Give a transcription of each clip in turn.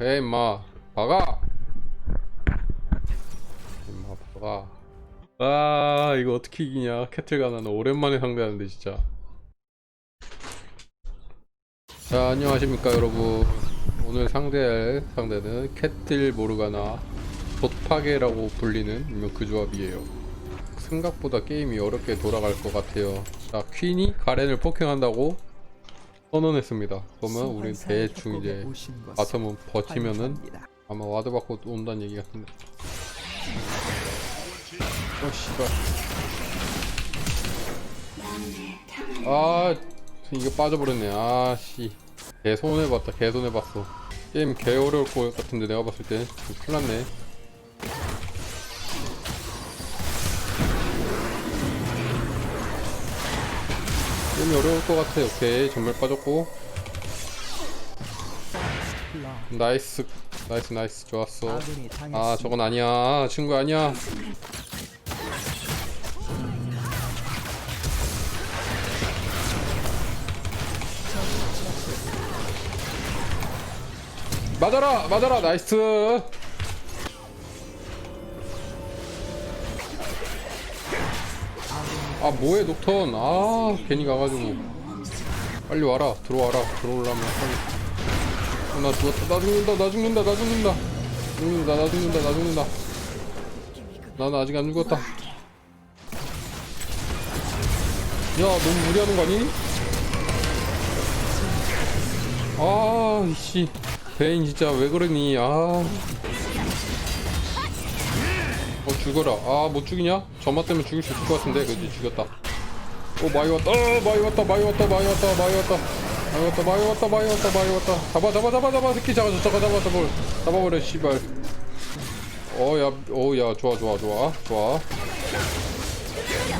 해 임마. 박아. 임마 박아. 아 이거 어떻게 이기냐. 캐틀가 나는 오랜만에 상대하는데 진짜. 자 안녕하십니까 여러분. 오늘 상대할 상대는 캐틀 모르가나 돛파괴라고 불리는 일명 그 조합이에요. 생각보다 게임이 어렵게 돌아갈 것 같아요. 자 퀸이 가렌을 폭행한다고 선언했습니다. 그러면 우린 대충 이제 바텀은 버티면은 아마 와드 받고 또 온다는 얘기 같은데 어 씨발. 아 이거 빠져버렸네. 아씨. 개 손해봤다 개 손해봤어. 게임 개 어려울 것 같은데 내가 봤을 때. 큰일 났네 게임이 어려울 것 같아 오케이. 전멸 빠졌고. 나이스. 나이스 나이스. 좋았어. 아 저건 아니야. 친구 아니야. 맞아라 맞아라. 나이스 아 뭐해 녹턴? 아 괜히 가가지고. 빨리 와라. 들어와라. 들어오려면 빨리. 어, 나 죽었다. 나 죽는다. 나 죽는다. 나 죽는다. 죽는다. 나 죽는다. 나 죽는다. 난 아직 안 죽었다. 야 너무 무리하는 거 아니? 아 이씨. 베인 진짜 왜 그러니? 아. 어 죽어라. 아 못 죽이냐? 저마 때문에 죽일 수 있을 것 같은데. 그지? 죽였다. 오 많이 왔다. 어, 많이 왔다. 많이 왔다. 많이 왔다. 많이 왔다. 많이 왔다. 많이 왔다. 많이 왔다. 많이 왔다. 잡아 잡아 잡아 잡아. 새끼 잡아 잡아 잡아 잡아. 잡아버려 씨발. 어야 어야 좋아 좋아 좋아. 좋아.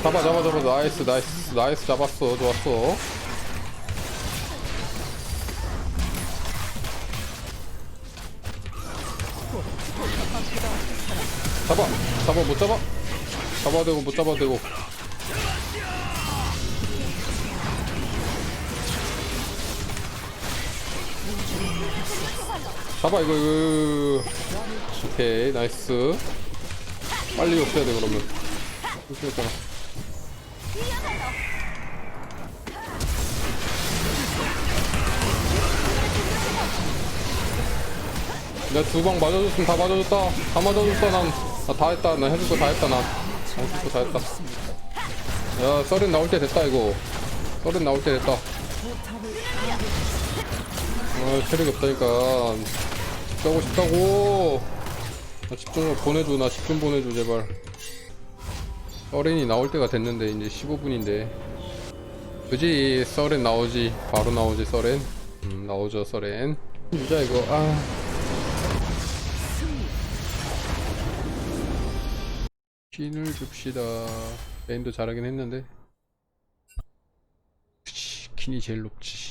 잡아 잡아 잡아. 나이스 나이스 나이스. 잡았어. 좋았어 잡아. 잡아 못 잡아? 잡아도 되고 못 잡아도 되고. 잡아 이거 이거 오케이 나이스. 빨리 없애야 돼 그러면. 없애잖아 내가 두 방 맞아줬으면 다 맞아줬다. 다 맞아줬다 난 다 했다. 나 해줄 거 다 했다 나. 해줄 거 다 했다. 야 썰은 나올 때 됐다 이거. 썰은 나올 때 됐다. 아 체력이 없다니까. 집중하고 싶다고. 나 집중 좀 보내줘 나 집 좀 보내줘 제발. 썰인이 나올 때가 됐는데 이제 15분인데. 그지? 썰엔 나오지. 바로 나오지 썰엔 음 나오죠 썰엔 주자 이거 아 퀸을 줍시다. 베인도 잘하긴 했는데. 퀸이 제일 높지